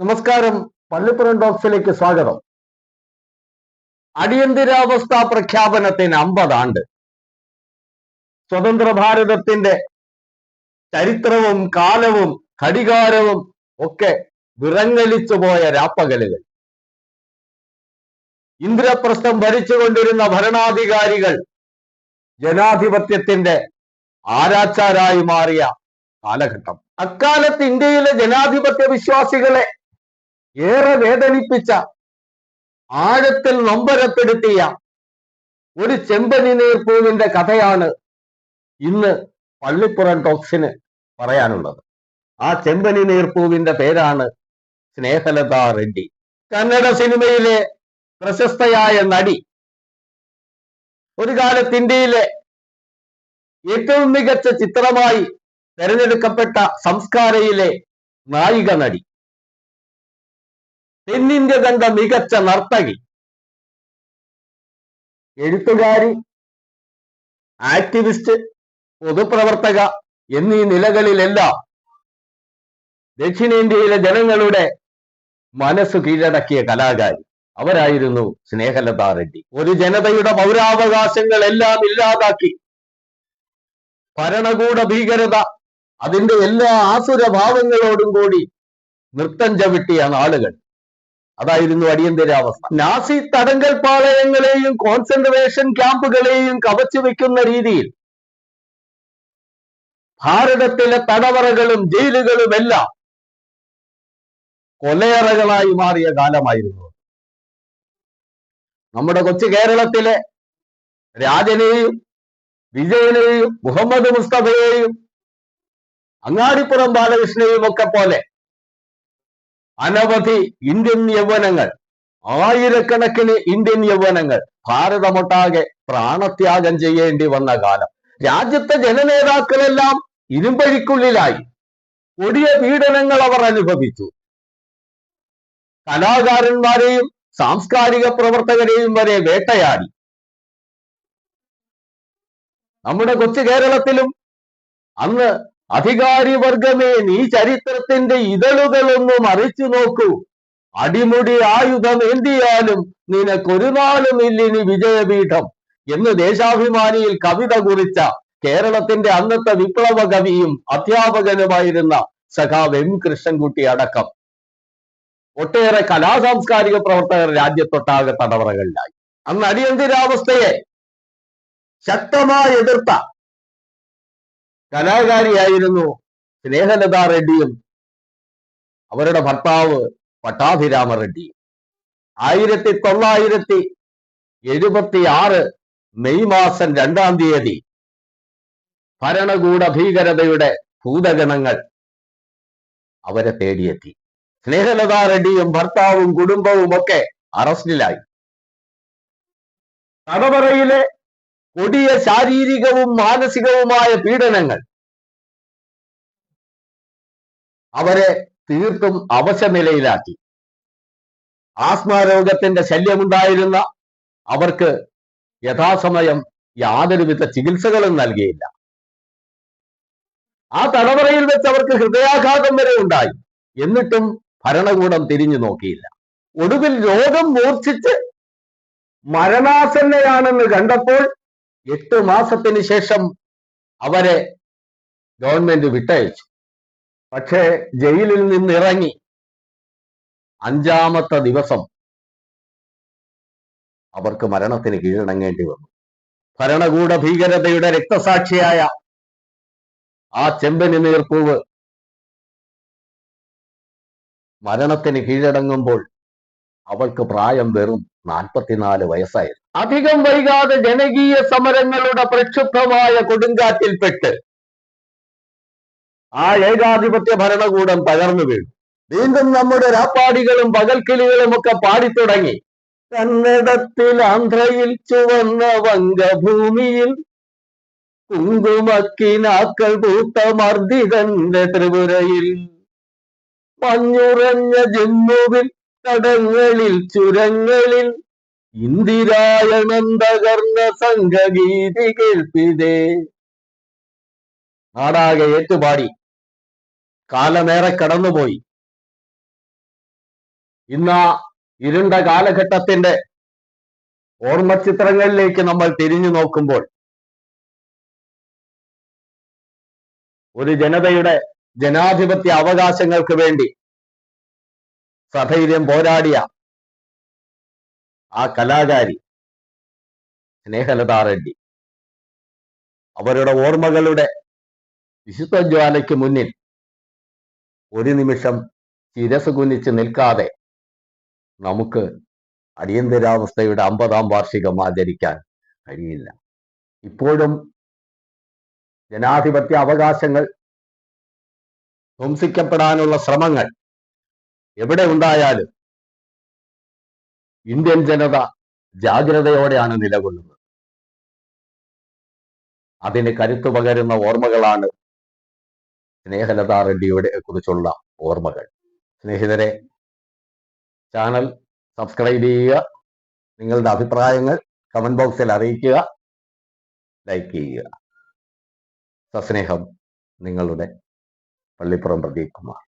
നമസ്കാരം. പള്ളിപ്പുറം ടോക്സിലേക്ക് സ്വാഗതം. അടിയന്തരാവസ്ഥ പ്രഖ്യാപനത്തിന് അമ്പതാണ്ട് സ്വതന്ത്ര ഭാരതത്തിന്റെ ചരിത്രവും കാലവും ഘടികാരവും ഒക്കെ വിറങ്ങലിച്ചു പോയ രാപ്പകലുകൾ. ഇന്ദ്രപ്രസ്ഥം ഭരിച്ചുകൊണ്ടിരുന്ന ഭരണാധികാരികൾ ജനാധിപത്യത്തിന്റെ ആരാച്ചാരായി മാറിയ കാലഘട്ടം. അക്കാലത്ത് ഇന്ത്യയിലെ ജനാധിപത്യ വിശ്വാസികളെ ഏറെ വേദനിപ്പിച്ച ആഴത്തിൽ നൊമ്പരപ്പെടുത്തിയ ഒരു ചെമ്പനിനീർ പൂവിന്റെ കഥയാണ് ഇന്ന് പള്ളിപ്പുറം ടോക്സിന് പറയാനുള്ളത്. ആ ചെമ്പനി നീർപ്പൂവിന്റെ പേരാണ് സ്നേഹലത റെഡ്ഡി. കന്നഡ സിനിമയിലെ പ്രശസ്തയായ നടി ഒരു കാലത്ത് ഇന്ത്യയിലെ ഏറ്റവും മികച്ച ചിത്രമായി തെരഞ്ഞെടുക്കപ്പെട്ട സംസ്കാരയിലെ നായിക നടി. തെന്നിന്ത്യ കണ്ട മികച്ച നർത്തകി. എഴുത്തുകാരി ആക്ടിവിസ്റ്റ് പൊതുപ്രവർത്തക എന്നീ നിലകളിലെല്ലാം ദക്ഷിണേന്ത്യയിലെ ജനങ്ങളുടെ മനസ്സ് കീഴടക്കിയ കലാകാരി. അവരായിരുന്നു സ്നേഹലതാ റെഡ്ഡി. ഒരു ജനതയുടെ പൗരാവകാശങ്ങളെല്ലാം ഇല്ലാതാക്കി. ഭരണകൂട ഭീകരത അതിന്റെ എല്ലാ ആസുര ഭാവങ്ങളോടും കൂടി നൃത്തം ചവിട്ടിയ നാളുകൾ. അതായിരുന്നു അടിയന്തരാവസ്ഥ. നാസി തടങ്കൽ പാളയങ്ങളെയും കോൺസെൻട്രേഷൻ ക്യാമ്പുകളെയും കവച്ചു വെക്കുന്ന രീതിയിൽ ഭാരതത്തിലെ തടവറകളും ജയിലുകളും എല്ലാം കൊലയറകളായി മാറിയ കാലമായിരുന്നു. നമ്മുടെ കൊച്ചു കേരളത്തിലെ രാജനെയും വിജയനെയും മുഹമ്മദ് മുസ്തഫയെയും അങ്ങാടിപ്പുറം ബാലകൃഷ്ണനെയും ഒക്കെ പോലെ അനവധി ഇന്ത്യൻ യൗവനങ്ങൾ ആയിരക്കണക്കിന് ഇന്ത്യൻ യൗവനങ്ങൾ ഭാരതമൊട്ടാകെ പ്രാണത്യാഗം ചെയ്യേണ്ടി വന്ന കാലം. രാജ്യത്തെ ജനനേതാക്കളെല്ലാം ഇരുമ്പഴിക്കുള്ളിലായി. കൊടിയ പീഡനങ്ങൾ അവർ അനുഭവിച്ചു. കലാകാരന്മാരെയും സാംസ്കാരിക പ്രവർത്തകരെയും വരെ വേട്ടയാടി. നമ്മുടെ കൊച്ചു കേരളത്തിലും അന്ന് അധികാരി വർഗമേ നീ ചരിത്രത്തിന്റെ ഇതളുകളൊന്ന് മറിച്ചു നോക്കൂ. അടിമുടി ആയുധം എന്തിയാലും നിനക്കൊരു നാളും ഇല്ലിനി വിജയപീഠം എന്ന് ദേശാഭിമാനിയിൽ കവിത കുറിച്ച കേരളത്തിന്റെ അന്നത്തെ വിപ്ലവ കവിയും അധ്യാപകനുമായിരുന്ന സഖാവ് എം. കൃഷ്ണൻകുട്ടി അടക്കം. ഒട്ടേറെ കലാസാംസ്കാരിക പ്രവർത്തകർ രാജ്യത്തൊട്ടാകെ തടവറകളിലായി. അന്ന് അടിയന്തരാവസ്ഥയെ ശക്തമായി എതിർത്ത കലാകാരിയായിരുന്നു സ്നേഹലത റെഡ്ഡിയും അവരുടെ ഭർത്താവ് പട്ടാഭിരാമ റെഡ്ഡിയും ആയിരത്തി തൊള്ളായിരത്തി എഴുപത്തി ആറ് മെയ് മാസം രണ്ടാം തീയതി ഭരണകൂട ഭീകരതയുടെ ഭൂതഗണങ്ങൾ അവരെ തേടിയെത്തി. സ്നേഹലത റെഡ്ഡിയും ഭർത്താവും കുടുംബവും ഒക്കെ അറസ്റ്റിലായി. തടവറയിലെ കൊടിയ ശാരീരികവും മാനസികവുമായ പീഡനങ്ങൾ അവരെ തീർത്തും അവശനിലയിലാക്കി. ആസ്മ രോഗത്തിന്റെ ശല്യമുണ്ടായിരുന്ന അവർക്ക് യഥാസമയം യാതൊരുവിധ ചികിത്സകളും നൽകിയില്ല. ആ തടവറയിൽ വെച്ച് അവർക്ക് ഹൃദയാഘാതം വരെ ഉണ്ടായി. എന്നിട്ടും ഭരണകൂടം തിരിഞ്ഞു നോക്കിയില്ല. ഒടുവിൽ രോഗം മൂർച്ഛിച്ച് മരണാസന്നയാണെന്ന് കണ്ടപ്പോൾ എട്ട് മാസത്തിന് ശേഷം അവരെ ഗവൺമെന്റ് വിട്ടയച്ചു. പക്ഷേ ജയിലിൽ നിന്ന് ഇറങ്ങി അഞ്ചാമത്തെ ദിവസം അവർക്ക് മരണത്തിന് കീഴടങ്ങേണ്ടി വന്നു. ഭരണകൂട ഭീകരതയുടെ രക്തസാക്ഷിയായ ആ ചെമ്പനി നീർപ്പൂവ് മരണത്തിന് കീഴടങ്ങുമ്പോൾ അവൾക്ക് പ്രായം വെറും നാൽപ്പത്തിനാല് വയസ്സായിരുന്നു. അധികം വൈകാതെ ജനകീയ സമരങ്ങളുടെ പ്രക്ഷുബ്ധമായ കൊടുങ്കാറ്റിൽപ്പെട്ട് ആ ഏകാധിപത്യ ഭരണകൂടം തകർന്നു വീണു. വീണ്ടും നമ്മുടെ രാപ്പാടികളും പകൽക്കിളികളും ഒക്കെ പാടിത്തുടങ്ങി. കന്നഡത്തിൽ ആന്ധ്രയിൽ ചുവന്ന വംഗഭൂമിയിൽ കുങ്കുമക്കിനാക്കൾ പൂത്ത മർദ്ദിതന്റെ ത്രിപുരയിൽ മഞ്ഞുറഞ്ഞ ജമ്മുവിൽ തടങ്ങളിൽ ചുരങ്ങളിൽ ഇന്ദിരായണം തകർന്ന സംഘഗീതി കേൾപ്പിതേ. നാടാകെ ഏറ്റുപാടി. കാലമേറെ കടന്നുപോയി. ഇന്ന് ഇരുണ്ട കാലഘട്ടത്തിന്റെ ഓർമ്മചിത്രങ്ങളിലേക്ക് നമ്മൾ തിരിഞ്ഞു നോക്കുമ്പോൾ ഒരു ജനതയുടെ ജനാധിപത്യ അവകാശങ്ങൾക്ക് വേണ്ടി സധൈര്യം പോരാടിയ ആ കലാകാരി സ്നേഹലതാ റെഡ്ഡി അവരുടെ ഓർമ്മകളുടെ വിശുദ്ധ ജ്വാലയ്ക്ക് മുന്നിൽ ഒരു നിമിഷം ശിരസ് കുനിച്ച് നിൽക്കാതെ നമുക്ക് അടിയന്തരാവസ്ഥയുടെ അമ്പതാം വാർഷികം ആചരിക്കാൻ കഴിയില്ല. ഇപ്പോഴും ജനാധിപത്യ അവകാശങ്ങൾ ധ്വംസിക്കപ്പെടാനുള്ള ശ്രമങ്ങൾ എവിടെ ഉണ്ടായാലും ഇന്ത്യൻ ജനത ജാഗ്രതയോടെയാണ് നിലകൊള്ളുന്നത്. അതിന് കരുത്തു പകരുന്ന ഓർമ്മകളാണ് സ്നേഹലതാ റെഡ്ഡിയുടെ കുറിച്ചുള്ള ഓർമ്മകൾ. സ്നേഹിതരെ ചാനൽ സബ്സ്ക്രൈബ് ചെയ്യുക നിങ്ങളുടെ അഭിപ്രായങ്ങൾ കമന്റ് ബോക്സിൽ അറിയിക്കുക ലൈക്ക് ചെയ്യുക. സസ്നേഹം നിങ്ങളുടെ പള്ളിപ്പുറം പ്രദീപ് കുമാർ.